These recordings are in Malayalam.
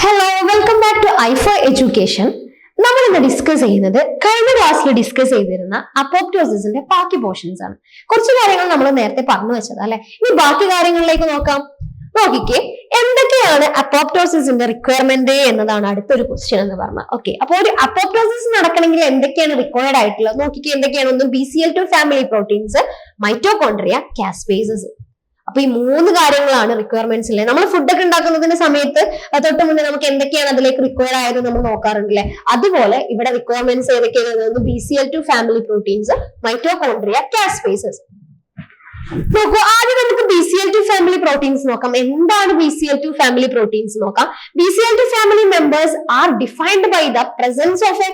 Hello welcome back to Aifa education നമ്മൾ ഇന്ന് ഡിസ്കസ് ചെയ്യുന്നത് കഴിഞ്ഞ ക്ലാസ്സിൽ ഡിസ്കസ് ചെയ്തിരുന്ന അപ്പോപ്റ്റോസിന്റെ ബാക്കി പോർഷൻസ് ആണ്. കുറച്ച് കാര്യങ്ങൾ നമ്മൾ നേരത്തെ പറഞ്ഞു വെച്ചത് അല്ലെ? ഇനി ബാക്കി കാര്യങ്ങളിലേക്ക് നോക്കാം. നോക്കിക്കേ എന്തൊക്കെയാണ് അപ്പോപ്റ്റോസിന്റെ റിക്വയർമെന്റ് എന്നതാണ് അടുത്തൊരു ക്വസ്റ്റ്യൻ എന്ന് പറഞ്ഞത് ഓക്കെ അപ്പോൾ ഒരു അപ്പോപ്റ്റോസിസ് നടക്കണമെങ്കിൽ എന്തൊക്കെയാണ് റിക്വയർഡ് ആയിട്ടുള്ളത്? നോക്കിക്കേ എന്തൊക്കെയാണ്? ഒന്ന് B C L two family proteins mitochondria caspases അപ്പൊ ഈ മൂന്ന് കാര്യങ്ങളാണ് റിക്വയർമെന്റ്സ് അല്ലേ നമ്മൾ ഫുഡ് ഒക്കെ ഉണ്ടാക്കുന്നതിന്റെ സമയത്ത് തൊട്ട് മുന്നേ നമുക്ക് എന്തൊക്കെയാണ് അതിലേക്ക് റിക്വയർ ആയത് നമ്മൾ നോക്കാറുണ്ട് അല്ലേ അതുപോലെ ഇവിടെ റിക്വയർമെന്റ്സ് ഏതൊക്കെയാണ്? B C L two family proteins mitochondria caspases നോക്കൂ ആദ്യം നമുക്ക് B C L two family proteins നോക്കാം. എന്താണ് B C L two family proteins നോക്കാം? B C L two family members are defined by the presence of a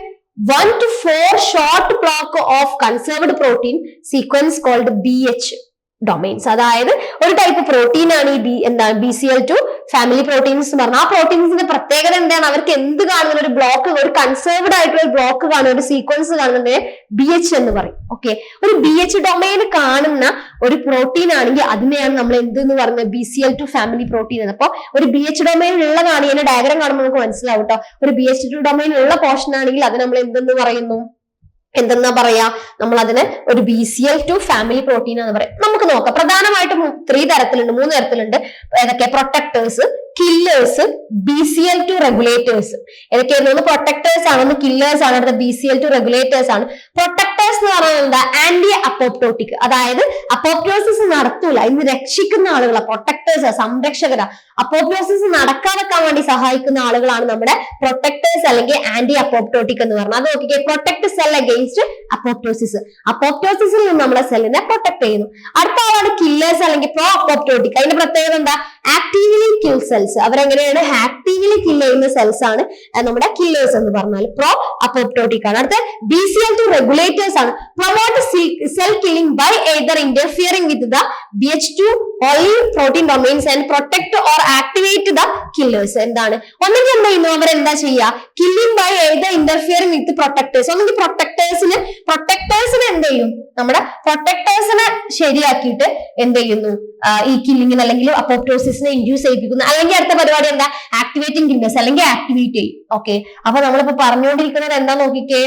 one to four short block of conserved protein sequence called B H domains അതായത് ഒരു ടൈപ്പ് പ്രോട്ടീൻ ആണ് ഈ ബി എന്താണ് B C L two family proteins എന്ന് പറഞ്ഞാൽ ആ പ്രോട്ടീൻസിന്റെ പ്രത്യേകത എന്താണ്? അവർക്ക് എന്ത് കാണുന്ന ഒരു ബ്ലോക്ക് ഒരു കൺസേർവ്ഡ് ആയിട്ടുള്ള ഒരു ബ്ലോക്ക് കാണുന്ന ഒരു സീക്വൻസ് കാണുന്നതിനെ ബി എച്ച് എന്ന് പറയും. ഓക്കെ ഒരു ബി എച്ച് ഡൊമൈൻ കാണുന്ന ഒരു പ്രോട്ടീൻ ആണെങ്കിൽ അതിനെയാണ് നമ്മൾ എന്ത് എന്ന് പറയുന്നത് B C L two family protein എന്ന്. അപ്പൊ ഒരു ബി എച്ച് ഡൊമൈൻ ഉള്ളതാണ്. ഇതിന്റെ ഡയഗ്രാം കാണുമ്പോൾ നമുക്ക് മനസ്സിലാവും കേട്ടോ ഒരു ബി എച്ച് ടു ഡൊമൈൻ ഉള്ള പോർഷൻ ആണെങ്കിൽ അത് നമ്മൾ എന്തെന്ന് പറയുന്നു? എന്തെന്നാ പറയാ? നമ്മൾ അതിന് ഒരു B C L two family protein എന്ന് പറയും. നമുക്ക് നോക്കാം. പ്രധാനമായിട്ടും ത്രീ തരത്തിലുണ്ട് മൂന്ന് തരത്തിലുണ്ട്. ഏതൊക്കെ? Protectors killers B C L two regulators ഏതൊക്കെയായിരുന്നു? ഒന്ന് പ്രൊട്ടക്ടേഴ്സ് ആണ് ഒന്ന് കില്ലേഴ്സ് ആണ് അടുത്ത B C L two regulators ആണ്. പ്രൊട്ടക്ടേഴ്സ് എന്ന് പറയുന്നത് എന്താ? ആന്റി അപ്പോപ്റ്റോട്ടിക് അതായത് അപ്പോപ്റ്റോസിസ് നടത്തൂല ഇന്ന് രക്ഷിക്കുന്ന ആളുകളാ പ്രൊട്ടക്ടേഴ്സ് സംരക്ഷകരാ. അപ്പോപ്റ്റോസിസ് നടക്കാതെക്കാൻ വേണ്ടി സഹായിക്കുന്ന ആളുകളാണ് നമ്മുടെ പ്രൊട്ടക്ടേഴ്സ് അല്ലെങ്കിൽ ആന്റി അപ്പോപ്റ്റോട്ടിക് എന്ന് പറഞ്ഞാൽ. അത് നോക്കിക്കേ പ്രൊട്ടക്ട് സെൽ അഗെയിൻസ്റ്റ് അപ്പോപ്റ്റോസിസ് അപ്പോപ്റ്റോസിസിൽ നിന്ന് നമ്മുടെ സെല്ലിനെ പ്രൊട്ടക്ട് ചെയ്യുന്നു. അടുത്ത ആളാണ് കില്ലേഴ്സ് അല്ലെങ്കിൽ പ്രോ അപ്പോപ്റ്റോട്ടിക് അതിന്റെ പ്രത്യേകത എന്താ? ആക്റ്റീവ്ലി കിൽ സെൽസ് അവരെങ്ങനെയാണ്? ആക്റ്റീവ്ലി കിൽ ചെയ്യുന്ന സെൽസ് ആണ് നമ്മുടെ കില്ലേഴ്സ് എന്ന് പറഞ്ഞാൽ പ്രോ അപ്പോപ്റ്റോട്ടിക് ആണ്. അടുത്ത B C L two regulators ആണ്. Promote cell killing by either interfering with the B H two only protein domains and protect or activate the killers എന്താണ്? ഒന്നെങ്കിൽ എന്താ ചെയ്യുന്നു? അവർ എന്താ ചെയ്യുക കില്ലിംഗ് ബൈ ഏത് ഇന്റർഫിയറിംഗ് വിത്ത് പ്രൊട്ടക്ടേഴ്സ് ഒന്നെങ്കിൽ പ്രൊട്ടക്ടേഴ്സിന് പ്രൊട്ടക്ടേഴ്സിന് എന്ത് ചെയ്യും? നമ്മുടെ പ്രൊട്ടക്ടേഴ്സിനെ ശരിയാക്കിയിട്ട് എന്ത് ചെയ്യുന്നു? ഈ ഈ കില്ലിങ്ങിന് അല്ലെങ്കിൽ അപ്പോപ്റ്റോസിസിനെ ഇൻഡ്യൂസ് ചെയ്യിപ്പിക്കുന്നു. അല്ലെങ്കിൽ അടുത്ത പരിപാടി എന്താ? ആക്ടിവേറ്റിംഗ് കില്ലേഴ്സ് അല്ലെങ്കിൽ ആക്ടിവേറ്റ് ചെയ്യും. ഓക്കെ അപ്പൊ നമ്മളിപ്പോ പറഞ്ഞുകൊണ്ടിരിക്കുന്നത് എന്താ നോക്കിക്കേ?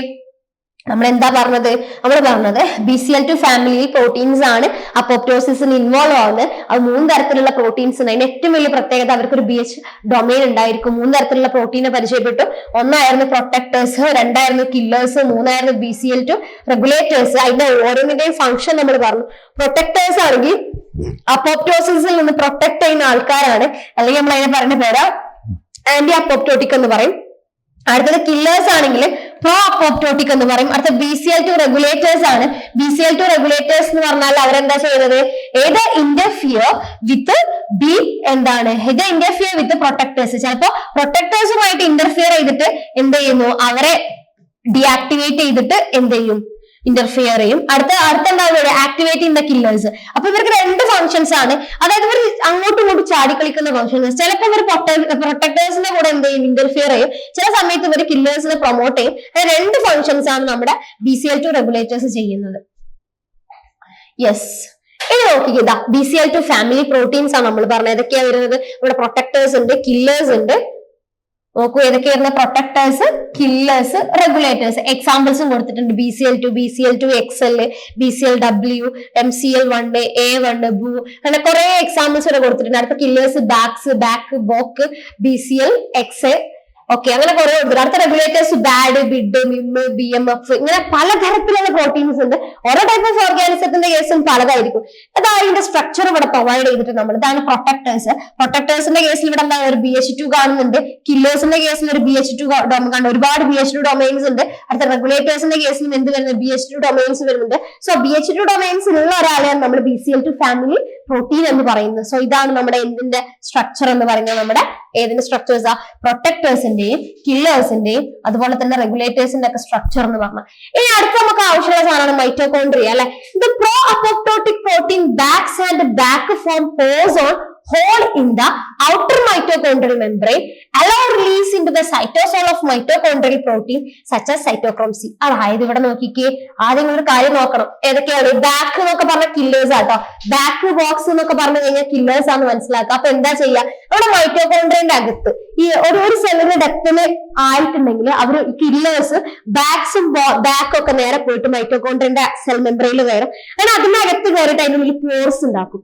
നമ്മൾ എന്താ പറഞ്ഞത്? നമ്മൾ പറഞ്ഞത് ബി സി എൽ ടു ഫാമിലിയിൽ പ്രോട്ടീൻസ് ആണ് അപ്പോപ്റ്റോസിന് ഇൻവോൾവ് ആവുന്നത്. അത് മൂന്ന് തരത്തിലുള്ള പ്രോട്ടീൻസ് ഉണ്ട് അതിന് ഏറ്റവും വലിയ പ്രത്യേകത അവർക്ക് ഒരു ബി എച്ച് ഡൊമൈൻ ഉണ്ടായിരിക്കും. മൂന്ന് തരത്തിലുള്ള പ്രോട്ടീനെ പരിചയപ്പെട്ടു. ഒന്നായിരുന്നു പ്രൊട്ടക്ടേഴ്സ് രണ്ടായിരുന്നു killers മൂന്നായിരുന്നു B C L two regulators അതിന്റെ ഓരോന്നിന്റെയും ഫംഗ്ഷൻ നമ്മൾ പറഞ്ഞു. പ്രൊട്ടക്ടേഴ്സ് ആണെങ്കിൽ അപ്പോപ്റ്റോസിൽ നിന്ന് പ്രൊട്ടക്ട് ചെയ്യുന്ന ആൾക്കാരാണ്. അല്ലെങ്കിൽ നമ്മൾ അതിനെ പറയുന്ന പേര് ആന്റി അപ്പോപ്റ്റോട്ടിക് എന്ന് പറയും. അടുത്തത് കില്ലേഴ്സ് ആണെങ്കിൽ പ്രോ അപ്പോപ്റ്റോട്ടിക് എന്ന് പറയും. അടുത്ത B C L two regulators ആണ്. B C L two regulators എന്ന് പറഞ്ഞാൽ അവരെന്താ ചെയ്യുന്നത്? ഏത് ഇന്റർഫിയർ വിത്ത് ബി എന്താണ്? ഇത് ഇന്റർഫിയർ വിത്ത് പ്രൊട്ടക്ടേഴ്സ് ചിലപ്പോ പ്രൊട്ടക്ടേഴ്സുമായിട്ട് ഇന്റർഫിയർ ചെയ്തിട്ട് എന്ത് ചെയ്യുന്നു? അവരെ ഡിയാക്ടിവേറ്റ് ചെയ്തിട്ട് എന്ത് ചെയ്യും? ഇന്റർഫിയർ ചെയ്യും. അടുത്ത അടുത്ത എന്താ ആക്ടിവേറ്റ് ചെയ്യുന്ന കില്ലേഴ്സ് അപ്പൊ ഇവർക്ക് രണ്ട് ഫംഗ്ഷൻസ് ആണ്. അതായത് ഇവർ അങ്ങോട്ടും ഇങ്ങോട്ടും ചാടി കളിക്കുന്ന ഫംഗ്ഷൻസ് ചിലപ്പോൾ ഇവർ പ്രൊട്ടക്ടേഴ്സിന്റെ കൂടെ എന്ത് ചെയ്യും? ഇന്റർഫിയർ ചെയ്യും. ചില സമയത്ത് ഇവർ കില്ലേഴ്സിനെ പ്രൊമോട്ട് ചെയ്യും. രണ്ട് ഫംഗ്ഷൻസ് ആണ് നമ്മുടെ B C L two regulators ചെയ്യുന്നത്. യെസ് ഇനി നോക്കിക്കുക ഇതാ B C L two family proteins ആണ് നമ്മൾ പറഞ്ഞത്. ഏതൊക്കെയാണ് വരുന്നത്? ഇവിടെ പ്രൊട്ടക്ടേഴ്സ് ഉണ്ട് കില്ലേഴ്സ് ഉണ്ട്. നോക്കൂ ഏതൊക്കെയായിരുന്നു പ്രൊട്ടക്ടേഴ്സ് കില്ലേഴ്സ് റെഗുലേറ്റേഴ്സ് എക്സാമ്പിൾസും കൊടുത്തിട്ടുണ്ട്. B C L two B C L two X L B C L W M C L one A one Boo അങ്ങനെ കുറെ എക്സാമ്പിൾസ് ഇവിടെ കൊടുത്തിട്ടുണ്ട്. അടുത്ത killers Bax Bak Bok B C L X okay അങ്ങനെ കുറെ കൊടുത്തിട്ടുണ്ട് അടുത്ത regulators Bad Bid Bim B M F ഇങ്ങനെ പലതരത്തിലുള്ള പ്രോട്ടീൻസ് ഉണ്ട്. ഓരോ ടൈപ്പ് ഓഫ് ഓർഗാനിസത്തിന്റെ കേസും പലതായിരിക്കും. അതാ ഇതിന്റെ സ്ട്രക്ചർ ഇവിടെ പ്രൊവൈഡ് ചെയ്തിട്ട് നമ്മൾ ഇതാണ് പ്രൊട്ടക്ടേഴ്സ് പ്രൊട്ടക്ടേഴ്സിന്റെ കേസിൽ ഇവിടെ എന്താ ഒരു ബി എച്ച് ടു കാണുന്നുണ്ട്. കില്ലേഴ്സിന്റെ കേസിൽ ഒരു ബി എച്ച് ടു കാണുന്നുണ്ട് ഒരുപാട് ബി എച്ച് ടു ഡൊമൈൻസ് ഉണ്ട്. അടുത്ത റെഗുലേറ്റേഴ്സിന്റെ കേസിലും എന്ത് വരുന്നത് ബി എച്ച് ടു ഡൊമൈൻസ് വരുന്നുണ്ട്. So B H two domains ഉള്ള ഒരാളെയാണ് നമ്മൾ B C L two family protein എന്ന് പറയുന്നത്. സോ ഇതാണ് നമ്മുടെ എന്തിന്റെ സ്ട്രക്ചർ എന്ന് പറയുന്നത് നമ്മുടെ ഏതിന്റെ സ്ട്രക്ചേഴ്സ് ആ? പ്രൊട്ടക്ടേഴ്സിന്റെയും കില്ലേഴ്സിന്റെയും അതുപോലെ തന്നെ റെഗുലേറ്റേഴ്സിന്റെ ഒക്കെ സ്ട്രക്ചർ എന്ന് പറഞ്ഞാൽ ഇനി അടുത്ത നമുക്ക് ആവശ്യമുള്ള സാധനമാണ് മൈറ്റോകോൺഡ്രിയ അല്ലെ? The pro apoptotic protein Bax and Bak form pores on hole in the outer mitochondrial membrane allow release into the cytosol of mitochondrial protein such as cytochrome C. അതായത് ഇവിടെ നോക്കിക്കേ ആദ്യം ഒരു കാര്യം നോക്കണം. ഏതൊക്കെയാണ്? ബാക്ക് എന്നൊക്കെ പറഞ്ഞ കില്ലേഴ്സ് ആട്ടോ ബാക്ക് ബോക്സ് എന്നൊക്കെ പറഞ്ഞു കഴിഞ്ഞാൽ കില്ലേഴ്സ് ആണ് മനസ്സിലാക്കുക. അപ്പൊ എന്താ ചെയ്യുക നമ്മുടെ മൈറ്റോകോൺഡ്രിയന്റെ അകത്ത് ഈ ഒരു ഒരു സെല്ലിന്റെ ഡെപ്തിന് ആയിട്ടുണ്ടെങ്കിൽ അവർ കില്ലേഴ്സ് ബാക്സും ബാക്ക് ഒക്കെ നേരെ പോയിട്ട് മൈറ്റോകോൺഡ്രിയന്റെ സെൽ മെമ്പറയിൽ കയറും. അങ്ങനെ അതിനകത്ത് കയറിയിട്ട് അതിനുള്ളിൽ പോർസ് ഉണ്ടാക്കും.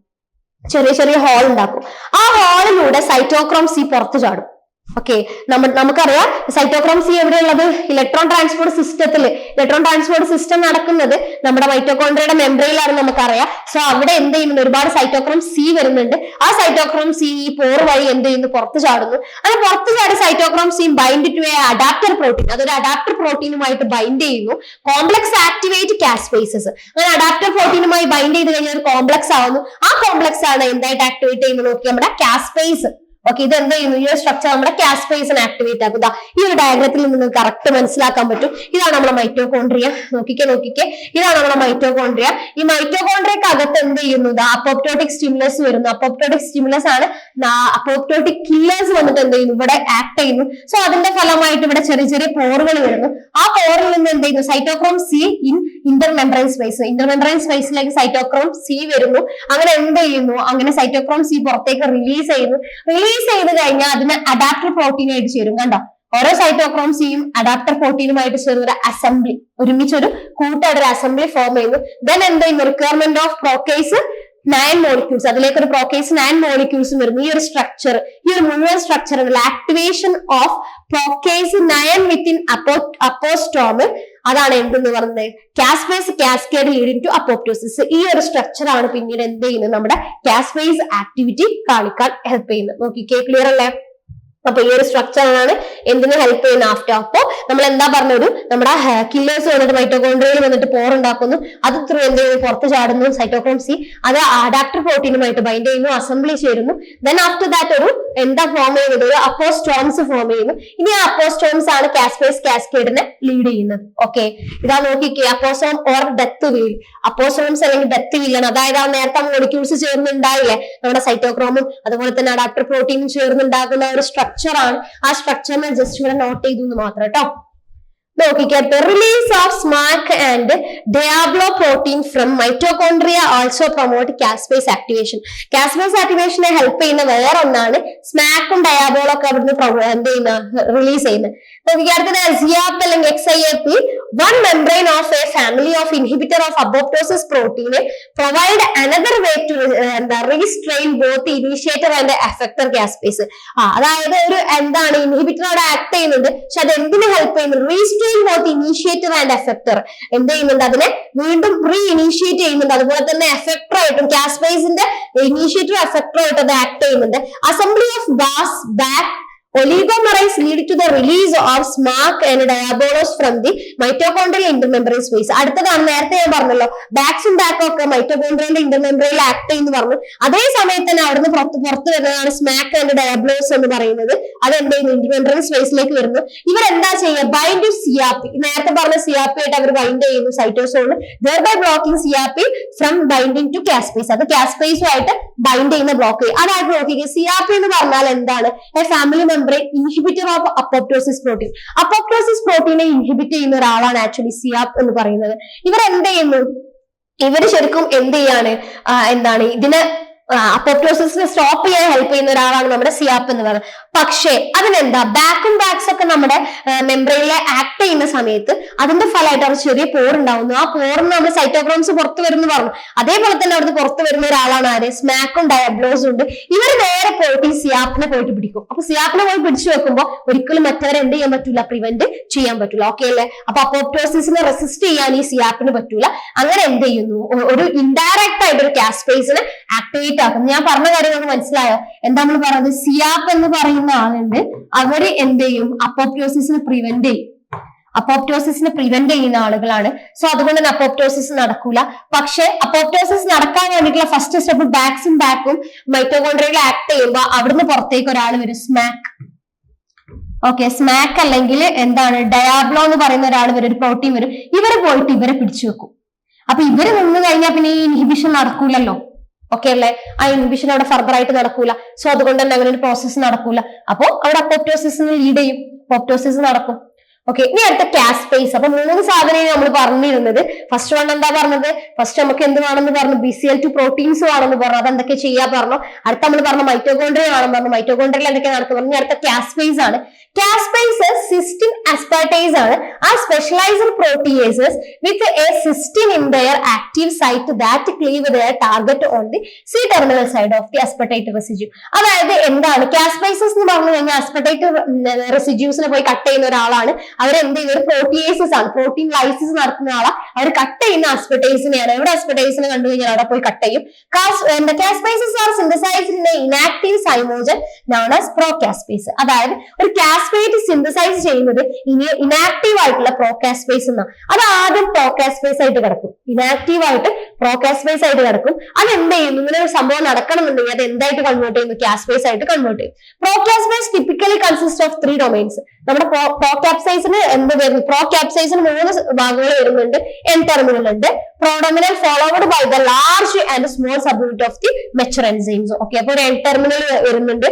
ചെറിയ ചെറിയ ഹോൾ ഉണ്ടാക്കും. ആ ഹോളിലൂടെ സൈറ്റോക്രോം സി പുറത്തു ചാടും. ഓക്കെ നമ്മൾ നമുക്കറിയാം സൈറ്റോക്രോം സി എവിടെയുള്ളത്? ഇലക്ട്രോൺ ട്രാൻസ്പോർട്ട് സിസ്റ്റത്തിൽ ഇലക്ട്രോൺ ട്രാൻസ്പോർട്ട് സിസ്റ്റം നടക്കുന്നത് നമ്മുടെ മൈറ്റോകോൺഡ്രിയയുടെ മെമ്പറയിലാണ് നമുക്കറിയാം. സോ അവിടെ എന്ത് ചെയ്യുന്നുണ്ട് ഒരുപാട് സൈറ്റോക്രോം സി വരുന്നുണ്ട്. ആ സൈറ്റോക്രോം സി ഈ പോർ വഴി എന്ത് ചെയ്യുന്നു? പുറത്ത് ചാടുന്നു. അങ്ങനെ പുറത്ത് ചാടി cytochrome C bind to a adapter protein അതൊരു അഡാപ്റ്റർ പ്രോട്ടീനുമായിട്ട് ബൈൻഡ് ചെയ്യുന്നു. കോംപ്ലക്സ് ആക്ടിവേറ്റ് കാസ്പേസസ് അങ്ങനെ അഡാപ്റ്റർ പ്രോട്ടീനുമായി ബൈൻഡ് ചെയ്ത് കഴിഞ്ഞാൽ ഒരു കോംപ്ലക്സ് ആവുന്നു. ആ കോംപ്ലക്സ് ആണ് എന്തായിട്ട് ആക്ടിവേറ്റ് ചെയ്യുന്നത്? നോക്കി നമ്മുടെ കാസ്പേസ് ഓക്കെ ഇത് എന്ത് ചെയ്യുന്നു ഈ ഒരു സ്ട്രക്ചർ നമ്മുടെ കാസ്പേസിനെ ആക്ടിവേറ്റ് ആക്കുക. ഈ ഒരു ഡയഗ്രത്തിൽ നിങ്ങൾക്ക് കറക്റ്റ് മനസ്സിലാക്കാൻ പറ്റും. ഇതാണ് നമ്മുടെ മൈറ്റോകോൺട്രിയ നോക്കിക്കേ നോക്കിക്കേ. ഇതാണ് നമ്മുടെ മൈറ്റോകോൺട്രിയ ഈ മൈറ്റോകോൺട്രിയക്ക് അകത്ത് എന്ത് ചെയ്യുന്നു? അപ്പോപ്റ്റോട്ടിക് സ്റ്റിമുലസ് വരുന്നു. അപ്പോപ്റ്റോട്ടിക് സ്റ്റിമുലസ് ആണ് അപ്പോപ്റ്റോട്ടിക് കില്ലേഴ്സ് വന്നിട്ട് എന്ത് ചെയ്യുന്നു? ഇവിടെ ആക്ട് ചെയ്യുന്നു. സോ അതിന്റെ ഫലമായിട്ട് ഇവിടെ ചെറിയ ചെറിയ പോറുകൾ വരുന്നു. ആ പോറിൽ നിന്ന് എന്ത് ചെയ്യുന്നു? Cytochrome C in intermembrane space intermembrane സ്പേസിലേക്ക് cytochrome C വരുന്നു. അങ്ങനെ എന്ത് ചെയ്യുന്നു? അങ്ങനെ സൈറ്റോക്രോം സി പുറത്തേക്ക് റിലീസ് ചെയ്യുന്നു. റിലീസ് ചെയ്ത് കഴിഞ്ഞാൽ അതിന് അഡാപ്റ്റർ പ്രോട്ടീൻ ആയിട്ട് ചേരും. കണ്ടോ? ഓരോ സൈറ്റോക്രോം സിയും അഡാപ്റ്റർ പ്രോട്ടീനുമായിട്ട് ചേർന്ന് ഒരു അസംബ്ലി ഒരുമിച്ച് ഒരു കൂട്ടായിട്ട് ഒരു അസംബ്ലി ഫോം ചെയ്യുന്നു. ദെൻ എന്താ requirement of procaspase nine molecules അതിലേക്ക് ഒരു പ്രോക്കേസ് നയൻ മോളിക്യൂൾസും വരുന്നു. ഈ ഒരു സ്ട്രക്ചർ ഈ ഒരു മുഴുവൻ structure activation of procaspase nine within അപ്പോ അപ്പോസ്റ്റോമ് അതാണ് എന്തെന്ന് പറയുന്നത് caspase cascade leading to apoptosis ഈ ഒരു സ്ട്രക്ചർ ആണ് പിന്നീട് എന്ത് ചെയ്യുന്നത്? നമ്മുടെ കാസ്പേസ് ആക്ടിവിറ്റി കാണിക്കാൻ ഹെൽപ്പ് ചെയ്യുന്നത്. നോക്കിക്കേ ക്ലിയർ അല്ലേ? അപ്പൊ ഈ ഒരു സ്ട്രക്ചർ ആണ് എന്തിന് ഹെൽപ്പ് ചെയ്യുന്ന ആഫ്റ്റർ അപ്പോ നമ്മൾ എന്താ പറഞ്ഞൊരു നമ്മുടെ കില്ലേഴ്സ് വന്നിട്ട് മൈറ്റോകോൺഡ്രിയയിൽ വന്നിട്ട് പോർ ഉണ്ടാക്കുന്നു. അത് ത്രൂ എന്ത് ചെയ്യുന്നു? പുറത്ത് ചാടുന്നു സൈറ്റോക്രോം സി അത് അഡാപ്റ്റർ പ്രോട്ടീനുമായിട്ട് ബൈൻഡ് ചെയ്യുന്നു അസംബ്ലി ചേരുന്നു ദെൻ ആഫ്റ്റർ ദാറ്റ് ഒരു എന്താ ഫോം ചെയ്യുന്നത്? ഒരു അപ്പോസ്റ്റോംസ് ഫോം ചെയ്യുന്നു. ഇനി ആ അപ്പോസ്റ്റോംസ് ആണ് കാസ്പേസ് കാസ്കേഡിനെ ലീഡ് ചെയ്യുന്നത്. ഓക്കെ ഇതാ നോക്കിക്കേ apoptosome or death wheel apoptosomes അല്ലെങ്കിൽ ഡെത്ത് വീലാണ് അതായത് ആ നേരത്തെ മോളിക്യൂൾസ് ചേർന്നുണ്ടായില്ലേ? നമ്മുടെ സൈറ്റോക്രോമും അതുപോലെ തന്നെ അഡാപ്റ്റർ പ്രോട്ടീനും ചേർന്നുണ്ടാകുന്ന ഒരു സ്ട്രക്ചർ ആണ്. ആ സ്ട്രക്ചറിനെ ജസ്റ്റ് ഇവിടെ നോട്ട് ചെയ്തു മാത്രം കേട്ടോ നോക്കിക്കട്ടെ release of Smac and Diablo protein from mitochondria also promote caspase activation caspase ആക്ടിവേഷനെ help ചെയ്യുന്ന വേറെ ഒന്നാണ് സ്മാക്കും ഡയാബോളും ഒക്കെ അവിടുന്ന് എന്ത് ചെയ്യുന്ന റിലീസ് ചെയ്യുന്നത്. നോക്കിക്കടുത്തത് സിയാപ്പ് അല്ലെങ്കിൽ X I A P one membrane of a family of inhibitor of apoptosis protein provide another way to എന്താ restrain both initiator and effector caspase ആ അതായത് ഒരു എന്താണ് ഇൻഹിബിറ്റർ അവിടെ ആക്ട് ചെയ്യുന്നുണ്ട് പക്ഷെ അത് എന്തിനു ഹെൽപ്പ് ചെയ്യുന്നുണ്ട് restrain both initiator and effector എന്ത് ചെയ്യുന്നുണ്ട് അതിനെ? വീണ്ടും റീ ഇനീഷ്യേറ്റ് ചെയ്യുന്നുണ്ട്. അതുപോലെ തന്നെ എഫക്ടർ ആയിട്ടും കാസ്പേസിന്റെ ഇനീഷ്യേറ്റർ എഫക്ടർ ആയിട്ട് അത് ആക്ട് ചെയ്യുന്നുണ്ട്. Assembly of Bax Bak Oligomers lead to the release of SMARC and diabolos from the mitochondrial intermembrane space. അടുത്തതാണ് നേരത്തെ ഞാൻ പറഞ്ഞല്ലോ ബാക്സും ബാക്കും ഒക്കെ മൈറ്റോകോൺഡ്രിയന്റെ ഇന്റർമെംബ്രയിൽ ആക്ട് ചെയ്യുന്നു പറഞ്ഞു. അതേ സമയത്ത് തന്നെ അവിടുന്ന് പുറത്ത് പുറത്ത് വരുന്നതാണ് സ്മാക്ക് ആൻഡ് ഡയാബ്ലോസ് എന്ന് പറയുന്നത്. അത് എന്ത് ചെയ്യുന്നു ഇന്റർമെംബ്രൻ സ്പേസിലേക്ക് വരുന്നു. ഇവരെന്താ ചെയ്യുക? ബൈൻഡ് ടു സിയാപ്പി നേരത്തെ പറഞ്ഞ സിയാപ്പി ആയിട്ട് അവർ ബൈൻഡ് ചെയ്യുന്നു സൈറ്റോസോണ് by blocking cIAP from binding to caspase അത് കാസ്പേസുമായിട്ട് ബൈൻഡ് ചെയ്യുന്ന ബ്ലോക്ക് ചെയ്യും അതായത് ചെയ്യുക സിയാപ്പി എന്ന് പറഞ്ഞാൽ എന്താണ്? A family membrane inhibitor of apoptosis protein apoptosis പ്രോട്ടീനെ inhibit ചെയ്യുന്ന ഒരാളാണ് ആക്ച്വലി സിയാപ്പ് എന്ന് പറയുന്നത്. ഇവർ എന്ത് ചെയ്യുന്നു? ഇവർ ശരിക്കും എന്ത് ചെയ്യാണ്? എന്താണ്? ഇതിനെ അപ്പോപ്റ്റോസിസിനെ സ്റ്റോപ്പ് ചെയ്യാൻ ഹെൽപ്പ് ചെയ്യുന്ന ഒരാളാണ് നമ്മുടെ സിയാപ്പ് എന്ന് പറയുന്നത്. പക്ഷേ അതിനെന്താ? ബാക്കും ബാക്സ് ഒക്കെ നമ്മുടെ മെമ്പറയിലെ ആക്ട് ചെയ്യുന്ന സമയത്ത് അതിന്റെ ഫലമായിട്ട് അവിടെ ചെറിയ പോറുണ്ടാവുന്നു ആ പോറിന് നമ്മുടെ സൈറ്റോക്രോംസ് പുറത്തു വരുന്നു പറഞ്ഞു. അതേപോലെ തന്നെ അവിടുന്ന് പുറത്തു വരുന്ന ഒരാളാണ് ആര്? സ്മാക്കും ഡയബ്ലോസും ഉണ്ട്. ഇവർ നേരെ പോയിട്ട് ഈ സിയാപ്പിനെ പോയിട്ട് പിടിക്കും. അപ്പൊ സിയാപ്പിനെ പോയി പിടിച്ചു വെക്കുമ്പോൾ ഒരിക്കലും മറ്റവരെ എന്ത് ചെയ്യാൻ പറ്റൂല പ്രിവെന്റ് ചെയ്യാൻ പറ്റൂല. ഓക്കെ അല്ലേ? അപ്പൊ അപ്പോപ്റ്റോസിസിനെ റെസിസ്റ്റ് ചെയ്യാൻ ഈ സിയാപ്പിന് പറ്റൂല. അങ്ങനെ എന്ത് ചെയ്യുന്നു? ഒരു ഇൻഡയറക്റ്റ് ആയിട്ട് ഒരു കാസ്പേസിനെ ആക്ടിവേറ്റ് ആക്കുന്നു ഞാൻ പറഞ്ഞ കാര്യം നമുക്ക് മനസ്സിലായോ? എന്താ നമ്മൾ പറയുന്നത് സിയാപ്പ് എന്ന് പറയുന്ന ആളുണ്ട്. അവർ എന്ത് ചെയ്യും? അപ്പോപ്റ്റോസിസിനെ പ്രിവെന്റ് ചെയ്യും. അപ്പോപ്റ്റോസിസിനെ പ്രിവെന്റ് ചെയ്യുന്ന ആളുകളാണ്. സോ അതുകൊണ്ട് തന്നെ അപ്പോപ്റ്റോസിസ് നടക്കൂല. പക്ഷെ അപ്പോപ്റ്റോസിസ് നടക്കാൻ വേണ്ടിയിട്ടുള്ള ഫസ്റ്റ് സ്റ്റെപ്പ് ബാക്സും ബാക്കും മൈറ്റോകോൺഡ്രിയയിൽ ആക്ട് ചെയ്യുമ്പോൾ അവിടുന്ന് പുറത്തേക്ക് ഒരാൾ വരും. സ്മാക്ക് ഓക്കെ സ്മാക്ക് അല്ലെങ്കിൽ എന്താണ്? ഡയാബ്ലോ എന്ന് പറയുന്ന ഒരാൾ വരും. ഒരു പ്രോട്ടീൻ വരും. ഇവർ പോയിട്ട് ഇവരെ പിടിച്ചു വെക്കും. അപ്പൊ ഇവർ നിന്ന് കഴിഞ്ഞാൽ പിന്നെ ഈ ഇൻഹിബിഷൻ നടക്കൂലല്ലോ. ഓക്കെ അല്ലേ ആ ഇൻഹിബിഷൻ അവിടെ ഫർദർ ആയിട്ട് നടക്കൂല. സോ അതുകൊണ്ട് തന്നെ അങ്ങനെ ഒരു പ്രോസസ്സ് നടക്കൂല. അപ്പോ അവിടെ അപ്പോപ്റ്റോസിന് ലീഡ് ചെയ്യും. അപ്പോപ്റ്റോസിസ് നടക്കും. ഓക്കെ ഇനി അടുത്ത കാസ്പേസ് അപ്പൊ മൂന്ന് സാധനം നമ്മൾ പറഞ്ഞിരുന്നത്. ഫസ്റ്റ് വൺ എന്താ പറഞ്ഞത്? ഫസ്റ്റ് നമുക്ക് എന്ത് വേണമെന്ന് പറഞ്ഞു? B C L two proteins വേണമെന്ന് പറഞ്ഞു. അത് എന്തൊക്കെ ചെയ്യാ പറഞ്ഞു? അടുത്ത നമ്മൾ പറഞ്ഞു മൈറ്റോകോൺഡ്രിയ വേണം പറഞ്ഞു. മൈറ്റോകോൺഡ്രിയൽ എന്തൊക്കെ നടക്കുന്നു? പറഞ്ഞു അടുത്ത കാസ്പേസ് ആണ്. കാസ്പേസ് സിസ്റ്റിൻ അസ്പാർട്ടേസ് ആണ്. ആ specialised proteases with a cysteine in their active site that cleave their target on the C terminal side of the aspartate residue അതായത് എന്താണ്? കാസ്പൈസസ് എന്ന് പറഞ്ഞു കഴിഞ്ഞാൽ അസ്പെർട്ടേറ്റ് റെസിജ്യൂസിനെ പോയി കട്ട് ചെയ്യുന്ന ഒരാളാണ്. അവരെന്ത് ഇവർ പ്രോട്ടിയേസസ് ആണ്. പ്രോട്ടീൻ ലൈസിസ് നടത്തുന്ന ആളാ. അവർ കട്ട് ചെയ്യുന്ന ആസ്പെർട്ടൈസിനെയാണ് എവിടെ ആസ്പെർട്ടൈസിനെ കണ്ടു കഴിഞ്ഞാൽ അവിടെ പോയി കട്ട് ചെയ്യും. Caspases are synthesised in inactive zymogen known as procaspase അതായത് ഒരു കാസ്പേറ്റ് സിന്തസൈസ് ചെയ്യുന്നത് ഇനി ഇനാക്ടീവ് ആയിട്ടുള്ള പ്രോകാസ്പേസ് എന്നാണ് അത് ആദ്യം പ്രോകാസ്പേസ് ആയിട്ട് കിടക്കും. ഇനാക്ടീവ് ആയിട്ട് പ്രോകാസ്പേസ് ആയിട്ട് കിടക്കും. അത് എന്ത് ചെയ്യും? ഇങ്ങനെ ഒരു സംഭവം നടക്കണമെന്നുണ്ടെങ്കിൽ അത് എന്തായിട്ട് കൺവേർട്ട് ചെയ്യുന്നു? കാസ്പേസ് ആയിട്ട് കൺവേർട്ട് ചെയ്യും. Procaspase typically consist of three domains നമ്മുടെ പ്രോകാപ്സൈസിന് എന്ത് വരുന്നു? പ്രോ ക്യാപ്സൈസിന് മൂന്ന് ഭാഗങ്ങൾ വരുന്നുണ്ട്. എൻ ടെർമിനൽ ഉണ്ട്. Prodomain followed by the large and small subunit of the mature enzymes okay അപ്പൊ ഒരു എൻ ടെർമിനൽ വരുന്നുണ്ട്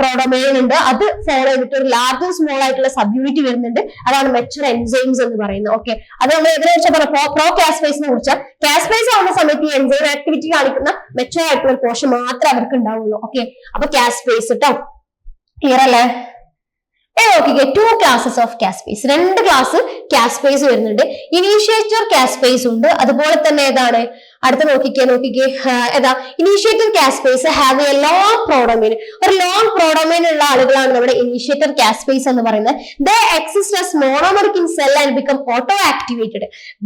പ്രോഡോമിനൽ ഉണ്ട്. അത് ഫോളോ ചെയ്തിട്ട് ഒരു ലാർജ് സ്മോൾ ആയിട്ടുള്ള സബ്യൂണിറ്റ് വരുന്നുണ്ട്. അതാണ് മെച്ചർ എൻസൈംസ് എന്ന് പറയുന്നത്. ഓക്കെ അത് നമ്മൾ എതിനെ വെച്ചാൽ പറയാം പ്രോ കാസ്പേസിനെ കുറിച്ച് കാസ്പേസ് ആവുന്ന സമയത്ത് ഈ എൻസൈം ആക്ടിവിറ്റി കാണിക്കുന്ന മെച്ചർ ആയിട്ടുള്ള പോഷൻ മാത്രമേ അവർക്ക് ഉണ്ടാവുള്ളൂ. ഓക്കെ അപ്പൊ കാസ്പേസ് കേട്ടോ ക്ലിയർ അല്ലേ? നോക്കിക്കേ ടു ക്ലാസ്സസ് ഓഫ് കാസ്പേസ് രണ്ട് ക്ലാസ് കാസ്പേസ് വരുന്നുണ്ട്. ഇനീഷ്യേറ്റർ കാസ്പേസ് ഉണ്ട്. അതുപോലെ തന്നെ ഏതാണ്? അടുത്ത നോക്കിക്കേ നോക്കിക്കേ. ഏതാ? Initiator caspase have a long prodomain ഒരു ലോങ് പ്രോഡോമൈൻ ഉള്ള ആളുകളാണ് നമ്മുടെ ഇനീഷ്യേറ്റർ കാസ്പേസ് എന്ന് പറയുന്നത്. The exist monomeric in cell and become auto activated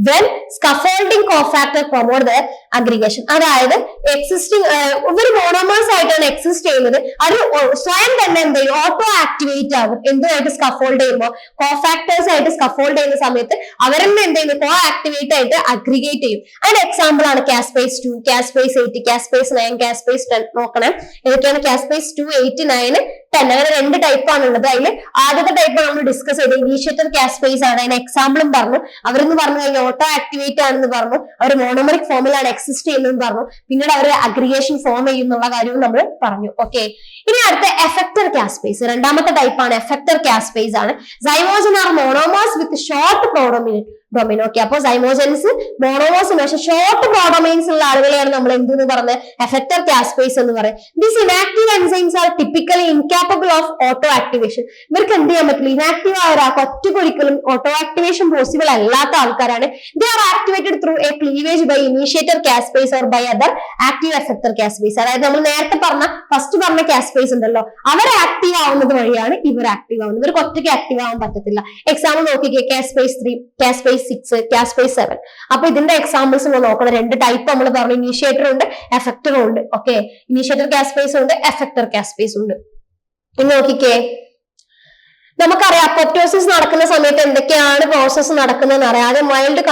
when scaffolding cofactor promote the aggregation. അതായത് എക്സിസ്റ്റിംഗ് ഒരു മോണോമേഴ്സ് ആയിട്ടാണ് എക്സിസ്റ്റ് ചെയ്യുന്നത്. അത് സ്വയം തന്നെ എന്ത് ചെയ്യും? ഓട്ടോ ആക്ടിവേറ്റ് ആകും എന്തുമായിട്ട് സ്കഫോൾഡ് ചെയ്യുമ്പോൾ? കോഫാക്ടേഴ്സ് ആയിട്ട് സ്കഫോൾഡ് ചെയ്യുന്ന സമയത്ത് അവരെന്നെ എന്ത് ചെയ്യുന്നു? കോ ആക്ടിവേറ്റ് ആയിട്ട് അഗ്രിഗേറ്റ് ചെയ്യും. അതിന്റെ എക്സാമ്പിൾ ആണ് caspase two caspase eight caspase nine caspase ten നോക്കണം. ഏതൊക്കെയാണ് caspase two eight nine ten അങ്ങനെ രണ്ട് ടൈപ്പ് ഉള്ളത് അതിൽ ആദ്യത്തെ ടൈപ്പ് നമ്മൾ ഡിസ്കസ് ചെയ്ത് ഇനീഷ്യേറ്റർ കാസ്പേസ് ആണ്. അതിന് എക്സാമ്പിളും പറഞ്ഞു. അവരെന്ന് പറഞ്ഞു കഴിഞ്ഞാൽ ഓട്ടോ ആക്ടിവേറ്റ് ആണെന്ന് പറഞ്ഞു. അവർ മോണോമറിക് ഫോമിലാണ് എക്സിസ്റ്റ് ചെയ്യുന്നതെന്ന് പറഞ്ഞു. പിന്നീട് അവർ അഗ്രിഗേഷൻ ഫോം ചെയ്യുന്നുള്ള കാര്യവും നമ്മൾ പറഞ്ഞു. ഓക്കെ ഇനി അടുത്ത എഫക്ടർ കാസ്പേസ് രണ്ടാമത്തെ ടൈപ്പ് ആണ് എഫക്ടർ കാസ്പേസ് ആണ്. Zymogen are monomers with short prodomain domain okay അപ്പൊ സൈമോജൻസ് മോണോമോസ് പക്ഷെ ഷോർട്ട് പ്രോഡോമൈൻസ് ഉള്ള ആളുകളെയാണ് നമ്മൾ എന്തെന്ന് പറഞ്ഞത് എഫക്ടർ കാസ്പേസ് എന്ന് പറയും this inactive enzymes are typically incapable of auto activation ഇവർക്ക് എന്ത് ചെയ്യാൻ പറ്റില്ല? ഇനാക്ടീവ് ആയ ഒരാൾക്ക് ഒറ്റക്കൊരിക്കലും ഓട്ടോ ആക്ടിവേഷൻ പോസിബിൾ അല്ലാത്ത ആൾക്കാരാണ്. They are activated through a cleavage by initiator caspase or by other active effector caspase അതായത് നമ്മൾ നേരത്തെ പറഞ്ഞ ഫസ്റ്റ് പറഞ്ഞ കാസ്പേസ് ഉണ്ടല്ലോ. അവർ ആക്റ്റീവ് ആവുന്നത് വഴിയാണ് ഇവർ ആക്റ്റീവ് ആവുന്നത്. ഇവർക്ക് ഒറ്റയ്ക്ക് ആക്റ്റീവ് ആവാൻ പറ്റത്തില്ല. എക്സാമ്പിൾ നോക്കിക്കേ caspase three caspase six caspase seven അപ്പൊ ഇതിന്റെ എക്സാമ്പിൾസ് നമ്മൾ നോക്കണം. രണ്ട് ടൈപ്പ് നമ്മൾ പറഞ്ഞു ഇനീഷ്യേറ്റർ ഉണ്ട് എഫക്ടറും ഉണ്ട്. ഓക്കെ ഇനീഷ്യേറ്റർ കാസ്പേസ് ഉണ്ട് എഫക്ടർ കാസ്പേസ് ഉണ്ട്. ഇനി നോക്കിക്കേ. നമുക്കറിയാം അപ്പോപ്റ്റോസിസ് നടക്കുന്ന സമയത്ത് എന്തൊക്കെയാണ് പ്രോസസ്സ് നടക്കുന്നതെന്ന് അറിയാം. ആദ്യം mild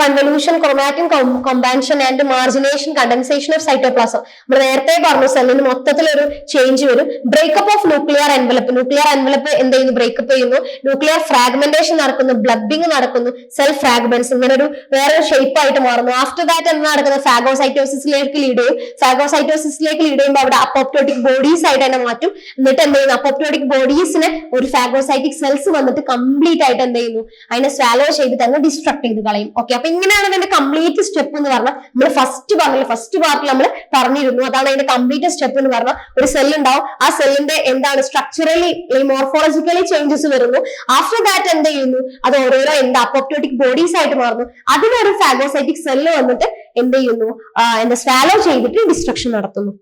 convolution chromatin compaction and margination condensation of cytoplasm നമ്മൾ നേരത്തെ പറഞ്ഞു സെല്ലിന് മൊത്തത്തിലൊരു ചേഞ്ച് വരും. Breakup of nuclear envelope nuclear envelope എന്ത് ചെയ്യുന്നു? ബ്രേക്കപ്പ് ചെയ്യുന്നു. ന്യൂക്ലിയർ ഫ്രാഗ്മെന്റേഷൻ നടക്കുന്നു. ബ്ലഡിങ് നടക്കുന്നു. സെൽ ഫ്രാഗ്മെന്റ്സ് ഇങ്ങനെ ഒരു വേറെ ഷേപ്പ് ആയിട്ട് മാറുന്നു. ആഫ്റ്റർ ദാറ്റ് എന്ന് നടക്കുന്നത്? ഫാഗോസൈറ്റോസിസിലേക്ക് ലീഡ് ചെയ്യും. ഫാഗോസൈറ്റോസിസിലേക്ക് ലീഡ് ചെയ്യുമ്പോൾ അവിടെ അപ്പോപ്റ്റോട്ടിക് ബോഡീസ് ആയിട്ട് തന്നെ മാറ്റും. എന്നിട്ട് എന്ത് ചെയ്യുന്നു? അപ്പോപ്റ്റോട്ടിക് ബോഡീസിനെ ഒരു ഫാഗോസൈറ്റിക് സെൽസ് വന്നിട്ട് കംപ്ലീറ്റ് ആയിട്ട് എന്ത് ചെയ്യുന്നു? അതിനെ സ്വാലോ ചെയ്ത് തന്നെ ഡിസ്ട്രക്ട് ചെയ്ത് കളയും. ഓക്കെ അപ്പൊ ഇങ്ങനെയാണ് അതിന്റെ കംപ്ലീറ്റ് സ്റ്റെപ്പ് എന്ന് പറഞ്ഞാൽ നമ്മൾ ഫസ്റ്റ് പറഞ്ഞില്ല? ഫസ്റ്റ് പാർട്ടിൽ നമ്മൾ പറഞ്ഞിരുന്നു. അതാണ് അതിന്റെ കംപ്ലീറ്റ് സ്റ്റെപ്പ് എന്ന് പറഞ്ഞാൽ ഒരു സെൽ ഉണ്ടാവും. ആ സെല്ലിന്റെ എന്താണ്? സ്ട്രക്ചറലി മോർഫോളജിക്കലി ചേഞ്ചസ് വരുന്നു. ആഫ്റ്റർ ദാറ്റ് എന്ത് ചെയ്യുന്നു? അത് ഓരോരോ എന്താ? അപ്പോപ്റ്റോട്ടിക് ബോഡീസ് ആയിട്ട് മാറുന്നു. അതിനൊരു ഫാഗോസൈറ്റിക് സെല്ല് വന്നിട്ട് എന്ത് ചെയ്യുന്നു? എന്താ? സ്വാലോ ചെയ്തിട്ട് ഡിസ്ട്രക്ഷൻ നടത്തുന്നു.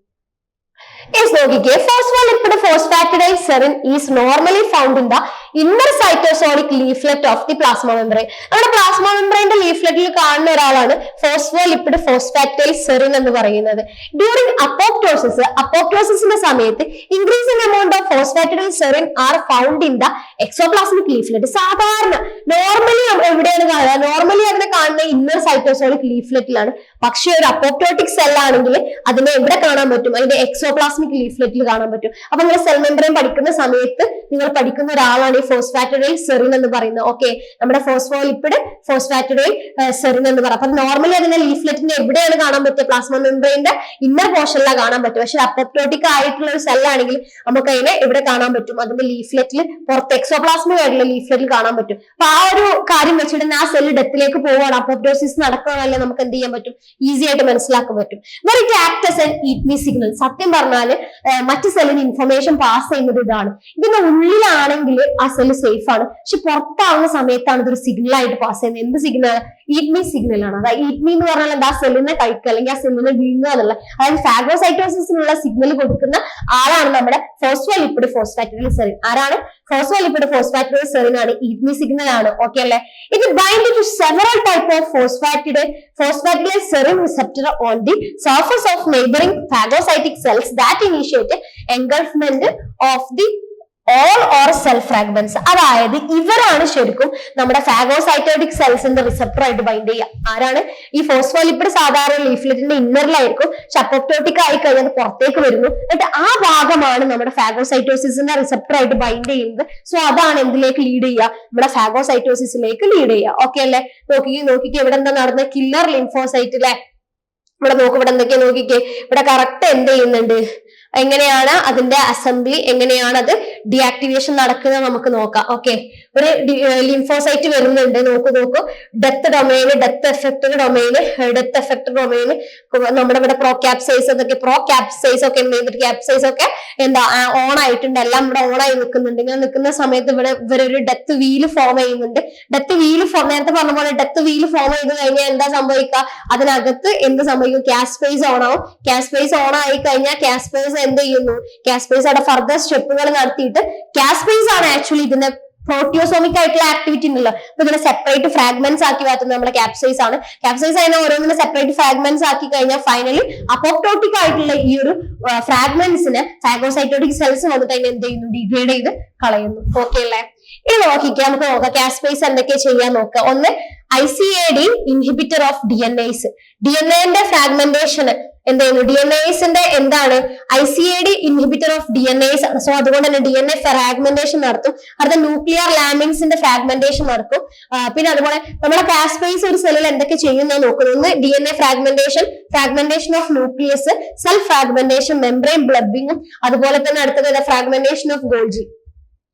നോക്കിക്കേ phospholipid phosphatidyl serine is normally found in the inner cytosolic leaflet of the plasma membrane നമ്മുടെ പ്ലാസ്മ മെംബ്രെയിന്റെ ലീഫ്ലെറ്റിൽ കാണുന്ന ഒരാളാണ് ഫോസ്ഫോലിപ്പിഡ് ഫോസ്ഫാറ്റൈൽ സെറിൻ എന്ന് പറയുന്നത്. ഡ്യൂറിംഗ് അപ്പോപ്റ്റോസിസ് അപ്പോപ്റ്റോസിസിന്റെ സമയത്ത് increasing amount of phosphatidyl serine are found in the exoplasmic leaflet സാധാരണ നോർമലി എവിടെയാണ് കാണുക? നോർമലി അതിനെ കാണുന്ന ഇന്നർ സൈറ്റോസോളിക് ലീഫ്ലെറ്റിലാണ് പക്ഷേ ഒരു അപ്പോപ്റ്റോട്ടിക് സെൽ ആണെങ്കിൽ അതിനെ എവിടെ കാണാൻ പറ്റും? അതിന്റെ എക്സോപ്ലാസ്മിക് ലീഫ്ലെറ്റിൽ കാണാൻ പറ്റും. അപ്പൊ നിങ്ങൾ സെൽ മെമ്പറൈൻ പഠിക്കുന്ന സമയത്ത് നിങ്ങൾ പഠിക്കുന്ന ഒരാളാണ് ഈ ഫോസ്ഫാറ്റഡൈൽ സെറിൻ എന്ന് പറയുന്നത് ഓക്കെ നമ്മുടെ ഫോസ്ഫോലിപ്പിഡ് ഫോസ്ഫാറ്റഡൈൽ സെറിൻ എന്ന് പറയും. അപ്പൊ നോർമലി അതിന്റെ ലീഫ്ലെറ്റിന്റെ എവിടെയാണ് കാണാൻ പറ്റുക? പ്ലാസ്മ മെമ്പറിന്റെ ഇന്നർ പോർഷനിലാണ് കാണാൻ പറ്റും പക്ഷെ അപ്പോപ്റ്റോട്ടിക് ആയിട്ടുള്ള ഒരു സെല്ലാണെങ്കിൽ നമുക്ക് അതിനെ എവിടെ കാണാൻ പറ്റും? അതിന്റെ ലീഫ്ലെറ്റിൽ പുറത്ത് എക്സോപ്ലാസ്മിക് ആയിട്ടുള്ള ലീഫ്ലെറ്റിൽ കാണാൻ പറ്റും. അപ്പൊ ആ ഒരു കാര്യം വെച്ചിട്ട് ആ സെല്ല് ഡെത്തിലേക്ക് പോവാണ് അപ്പോപ്റ്റോസിസ് നടക്കുകയാണല്ലേ നമുക്ക് എന്ത് ചെയ്യാൻ പറ്റും? ഈസി ആയിട്ട് മനസ്സിലാക്കാൻ പറ്റും. Where it act an eat me signal സത്യം പറഞ്ഞാൽ മറ്റ് സെല്ലിന് ഇൻഫർമേഷൻ പാസ് ചെയ്യുന്നത് ഇതാണ്. ഇതിന്റെ ഉള്ളിലാണെങ്കിൽ ആ സെല്ല് സേഫ് ആണ്. പക്ഷെ പുറത്താവുന്ന സമയത്താണ് ഇതൊരു സിഗ്നൽ ആയിട്ട് പാസ് ചെയ്യുന്നത്. എന്ത് സിഗ്നൽ ഈറ്റ് മീ സിഗ്നൽ ആണ്. അതായത് ഈറ്റ് മീ എന്ന് പറഞ്ഞാൽ എന്താ? സെല്ലിനെ കഴിക്കുക അല്ലെങ്കിൽ ആ സെല്ലിനെ വിഴുങ്ങുക എന്നുള്ള അതായത് ഫാഗോസൈറ്റോസിസിനുള്ള സിഗ്നൽ കൊടുക്കുന്ന ആളാണ് നമ്മുടെ ഫോസ്ഫോലിപ്പിഡ് ഫോസ്ഫാറ്റിഡൽ സെറിൻ ആരാണ്? ഫോസ്ഫോലിപ്പിഡ് ഫോസ്ഫാറ്റിഡൽ സെറിൻ ആണ്. ഈറ്റ് മീ സിഗ്നൽ ആണ്. ഓക്കെ അല്ലേ? ഇത് bind to several type of phosphatid phosphatidyl serine receptor on the surface of neighbouring phagocytic cells that initiate engulfment of the all or cell fragments അതായത് ഇവരാണ് ശരിക്കും നമ്മുടെ ഫാഗോസൈറ്റോട്ടിക് സെൽസിന്റെ റിസപ്റ്റർ ആയിട്ട് ബൈൻഡ് ചെയ്യുക. ആരാണ്? ഈ ഫോസ്ഫോലിപ്പിഡ് സാധാരണ ലീഫ്ലെറ്റിന്റെ ഇന്നറിലായിരിക്കും ചപ്പപ്റ്റോട്ടിക് ആയി കഴിഞ്ഞാൽ പുറത്തേക്ക് വരുന്നു. എന്നിട്ട് ആ ഭാഗമാണ് നമ്മുടെ ഫാഗോസൈറ്റോസിസിന്റെ റിസപ്റ്റർ ആയിട്ട് ബൈൻഡ് ചെയ്യുന്നത്. സോ അതാണ് എന്തിലേക്ക് ലീഡ് ചെയ്യുക? നമ്മുടെ ഫാഗോസൈറ്റോസിസിലേക്ക് ലീഡ് ചെയ്യുക. ഓക്കെ അല്ലേ? നോക്കി നോക്കിക്കേ ഇവിടെ എന്താ നടന്ന കില്ലർ ലിംഫോസൈറ്റ് അല്ലെ ഇവിടെ നോക്ക് ഇവിടെ എന്തൊക്കെയാ നോക്കിക്കേ? ഇവിടെ കറക്റ്റ് എന്ത് ചെയ്യുന്നുണ്ട്? എങ്ങനെയാണ് അതിന്റെ അസംബ്ലി എങ്ങനെയാണ് അത് ഡിയാക്ടിവേഷൻ നടക്കുന്നത് നമുക്ക് നോക്കാം. ഓക്കെ ഒരു ലിംഫോസൈറ്റ് വരുന്നുണ്ട്. നോക്കൂ നോക്കൂ. Death domain death effect domain death effect domain നമ്മുടെ ഇവിടെ പ്രോ ക്യാപ്സൈസ് എന്നൊക്കെ പ്രോ ക്യാപ്സൈസ് ഒക്കെ എന്ത് ചെയ്തിട്ട് ക്യാപ്സൈസ് ഒക്കെ എന്താ ഓൺ ആയിട്ടുണ്ട്. എല്ലാം ഇവിടെ ഓൺ ആയി നിൽക്കുന്നുണ്ട്. ഇങ്ങനെ നിൽക്കുന്ന സമയത്ത് ഇവിടെ ഇവരൊരു ഡെത്ത് വീൽ ഫോം ചെയ്യുന്നുണ്ട്. ഡെത്ത് വീൽ ഫോം നേരത്തെ പറഞ്ഞ പോലെ ഡെത്ത് വീൽ ഫോം ചെയ്ത് കഴിഞ്ഞാൽ എന്താ സംഭവിക്കുക? അതിനകത്ത് എന്ത് സംഭവിക്കും? ക്യാഷ് സ്പേസ് ഓൺ ആവും. ക്യാഷ് സ്പേസ് ഓൺ ആയി കഴിഞ്ഞാൽ ക്യാഷ് സ്പേസ് എന്ത് ചെയ്യുന്നു? ക്യാഷ് സ്പേസ് അവിടെ ഫർദർ സ്റ്റെപ്പുകൾ നടത്തിയിട്ട് ക്യാഷ് കാസ്പേസ് ആണ് ആക്ച്വലി ഇതിന്റെ പ്രോട്ടിയോസോമിക് ആയിട്ടുള്ള ആക്ടിവിറ്റി ഉണ്ടല്ലോ. അപ്പൊ ഇതിനെ സെപ്പറേറ്റ് ഫ്രാഗ്മെന്റ്സ് ആക്കി മാറ്റുന്നത് നമ്മുടെ ക്യാപ്സൈസ് ആണ്. ക്യാപ്സൈസ് അതിനെ ഓരോന്നിനെ സെപ്പറേറ്റ് ഫ്രാഗ്മെന്റ്സ് ആക്കി കഴിഞ്ഞാൽ ഫൈനലി അപ്പോപ്റ്റോട്ടിക് ആയിട്ടുള്ള ഈ ഒരു ഫ്രാഗ്മെന്റ്സിന് ഫാഗോസൈറ്റോട്ടിക് സെൽസ് വന്നിട്ട് അതിനെ എന്ത് ചെയ്യുന്നു? ഡിഗ്രേഡ് ചെയ്ത് കളയുന്നു. ഓക്കെ അല്ലേ? ഇത് നോക്കിക്കാം നമുക്ക് നോക്കാം. കാസ്പേസ് എന്തൊക്കെ ചെയ്യാൻ നോക്കാം ഒന്ന് I C A D inhibitor of D N S D N എന്റെ ഫ്രാഗ്മെന്റേഷന് എന്ത് ചെയ്യുന്നു? ഡി എൻ എസിന്റെ എന്താണ്? I C A D inhibitor of D N S ആണ്. സോ അതുകൊണ്ട് തന്നെ ഡി എൻ എ ഫ്രാഗ്മെന്റേഷൻ നടത്തും. അടുത്ത ന്യൂക്ലിയർ ലാമിൻസിന്റെ ഫ്രാഗ്മെന്റേഷൻ നടക്കും. പിന്നെ അതുപോലെ നമ്മുടെ കാസ്പേസ് ഒരു സെല്ലിൽ എന്തൊക്കെ ചെയ്യുന്ന നോക്കുന്നു. ഒന്ന് D N A fragmentation fragmentation of nucleus cell fragmentation membrane ബ്ലബിങ്ങും അതുപോലെ തന്നെ അടുത്തത് ഫ്രാഗ്മെന്റേഷൻ ഓഫ് ഗോൾജി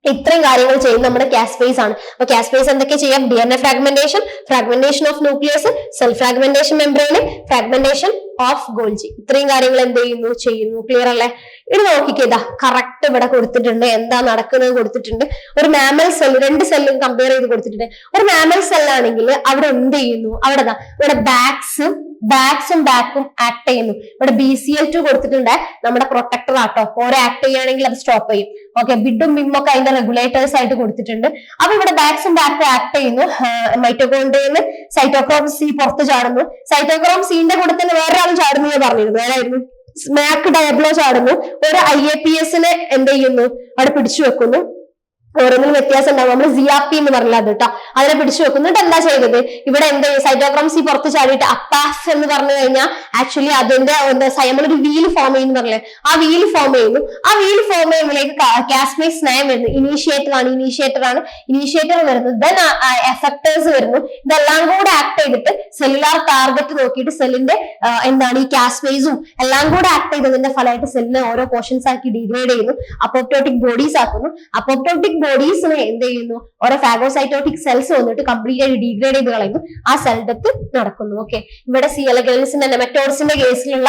ഇത്രയും കാര്യങ്ങൾ ചെയ്യുന്ന നമ്മുടെ കാസ്പേസ് ആണ്. അപ്പൊ കാസ്പേസ് എന്തൊക്കെ ചെയ്യാം? D N A fragmentation fragmentation of nucleus cell fragmentation membrane fragmentation of Golgi ഇത്രയും കാര്യങ്ങൾ എന്ത് ചെയ്യുന്നു? ചെയ്യുന്നു. ക്ലിയർ അല്ലേ? ഇത് നോക്കിക്കേതാ കറക്റ്റ് ഇവിടെ കൊടുത്തിട്ടുണ്ട്. എന്താ നടക്കുന്നത് കൊടുത്തിട്ടുണ്ട്. ഒരു മാമൽ സെൽ രണ്ട് സെല്ലും കമ്പയർ ചെയ്ത് കൊടുത്തിട്ടുണ്ട്. ഒരു മാമൽ സെല്ലാണെങ്കിൽ അവിടെ എന്ത് ചെയ്യുന്നു? അവിടെ ഇവിടെ ബാക്സും ബാക്സും ബാക്കും ആക്ട് ചെയ്യുന്നു. ഇവിടെ ബി സി എൽ ടു കൊടുത്തിട്ടുണ്ട്. നമ്മുടെ പ്രൊട്ടക്ടർ ആട്ടോ. ഓരോ ആക്ട് ചെയ്യുകയാണെങ്കിൽ അത് സ്റ്റോപ്പ് ചെയ്യും. ഓക്കെ ബിഡും ബിമ്മും ഒക്കെ അതിന്റെ റെഗുലേറ്റേഴ്സ് ആയിട്ട് കൊടുത്തിട്ടുണ്ട്. അപ്പൊ ഇവിടെ ബാക്സും ബാക്കും ആക്ട് ചെയ്യുന്നു. മൈറ്റോകോണ്ടേന്ന് സൈറ്റോക്രോം സി പുറത്ത് ചാടുന്നു. സൈറ്റോക്രോം സീന്റെ കൂടെ തന്നെ വേറെ ആളും ചാടുന്നു എന്ന് പറഞ്ഞിരുന്നു. ആരായിരുന്നു സ്മാക്ക് ഡയബ്ലോ ചാടുന്നു. ഒരു ഐ എ പി എസിനെ എന്ത് ചെയ്യുന്നു? അവിടെ പിടിച്ചു വെക്കുന്നു. ഓരോന്നിനും വ്യത്യാസം ഉണ്ടാവും നമ്മൾ സിയാപ്പി എന്ന് പറഞ്ഞത് കേട്ടോ അതിനെ പിടിച്ചു വെക്കുന്നിട്ട് എന്താ ചെയ്തത്? ഇവിടെ എന്ത് സൈറ്റോക്രോം സി പുറത്ത് ചാടിയിട്ട് അപ്പാസ് എന്ന് പറഞ്ഞു കഴിഞ്ഞാൽ ആക്ച്വലി അതിന്റെ എന്താ നമ്മളൊരു വീൽ ഫോം ചെയ്യുന്നു പറഞ്ഞില്ലേ? ആ വീൽ ഫോം ചെയ്യുന്നു. ആ വീൽ ഫോം ചെയ്യുമ്പോഴേക്ക് കാസ്മേസ് നയം വരുന്നു. ഇനീഷ്യേറ്റർ ആണ് ഇനീഷ്യേറ്റർ ആണ്. ഇനീഷ്യേറ്റർ വരുന്നത് ദെൻ എഫക്ടേഴ്സ് വരുന്നു. ഇതെല്ലാം കൂടെ ആക്ട് ചെയ്തിട്ട് സെല്ലുലാർ ടാർഗറ്റ് നോക്കിയിട്ട് സെല്ലിന്റെ എന്താണ് ഈ കാസ്മേസും എല്ലാം കൂടെ ആക്ട് ചെയ്തതിന്റെ ഫലമായിട്ട് സെല്ലിനെ ഓരോ പോർഷൻസ് ആക്കി ഡിഗ്രേഡ് ചെയ്യുന്നു. അപ്പോപ്റ്റോട്ടിക് ബോഡീസ് ആക്കുന്നു. അപ്പോപ്റ്റോട്ടിക് ബോഡീസിനെ എന്ത് ചെയ്യുന്നു? ഓരോ ഫാഗോസൈറ്റോട്ടിക് സെൽസ് വന്നിട്ട് കംപ്ലീറ്റ് ആയിട്ട് ഡീഗ്രേഡ് ചെയ്ത് കളയുന്നു. ആ സെൽ ഡെത്ത് നടക്കുന്നു. ഓക്കെ ഇവിടെ സി എലഗൻസിന്റെ നെമറ്റോഡ്സിന്റെ കേസിലുള്ള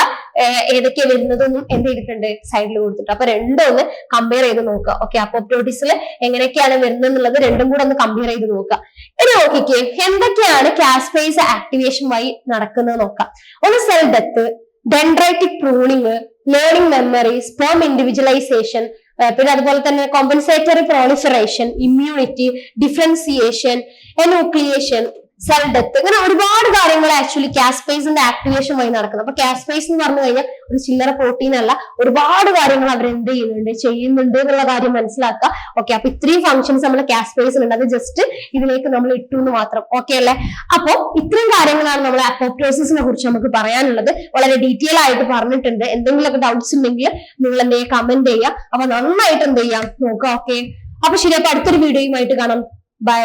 ഏതൊക്കെയാണ് വരുന്നതൊന്നും എന്ത് ചെയ്തിട്ടുണ്ട്? സൈഡിൽ കൊടുത്തിട്ട്. അപ്പൊ രണ്ടും ഒന്ന് കമ്പയർ ചെയ്ത് നോക്കുക. ഓക്കെ അപ്പോപ്റ്റോട്ടിസിൽ എങ്ങനെയൊക്കെയാണ് വരുന്നത് എന്നുള്ളത് രണ്ടും കൂടെ ഒന്ന് കമ്പയർ ചെയ്ത് നോക്കുക. ഇനി നോക്കിക്കേ എന്തൊക്കെയാണ് കാസ്പേസ് ആക്ടിവേഷൻ വഴി നടക്കുന്നത് നോക്കാം. ഒന്ന് cell death dendritic pruning learning memory sperm individualisation പിന്നെ അതുപോലെ തന്നെ compensatory proliferation immunity differentiation enucleation cell death ഇങ്ങനെ ഒരുപാട് കാര്യങ്ങൾ ആക്ച്വലി കാസ്പേസിന്റെ ആക്ടിവേഷൻ വഴി നടക്കുന്നത് അപ്പൊ കാസ്പേസ് എന്ന് പറഞ്ഞു കഴിഞ്ഞാൽ ഒരു ചില്ലറ പ്രോട്ടീൻ അല്ല ഒരുപാട് കാര്യങ്ങൾ അവർ എന്ത് ചെയ്യുന്നുണ്ട് ചെയ്യുന്നുണ്ട് എന്നുള്ള കാര്യം മനസ്സിലാക്കുക. ഓക്കെ അപ്പൊ ഇത്രയും ഫംഗ്ഷൻസ് നമ്മൾ കാസ്പേസിലുണ്ട് അത് ജസ്റ്റ് ഇതിലേക്ക് നമ്മൾ ഇട്ടു എന്ന് മാത്രം. ഓക്കെ അല്ലേ? അപ്പോ ഇത്രയും കാര്യങ്ങളാണ് നമ്മൾ അപ്പോപ്റ്റോസിസിനെ കുറിച്ച് നമുക്ക് പറയാനുള്ളത്. വളരെ ഡീറ്റെയിൽ ആയിട്ട് പറഞ്ഞിട്ടുണ്ട്. എന്തെങ്കിലുമൊക്കെ ഡൗട്ട്സ് ഉണ്ടെങ്കിൽ നിങ്ങൾ എന്ത് ചെയ്യുക? കമന്റ് ചെയ്യുക. അപ്പൊ നന്നായിട്ട് എന്ത് ചെയ്യാം? നോക്കുക. ഓക്കെ അപ്പൊ ശരി അപ്പൊ അടുത്തൊരു വീഡിയോയുമായിട്ട് കാണാം. ബൈ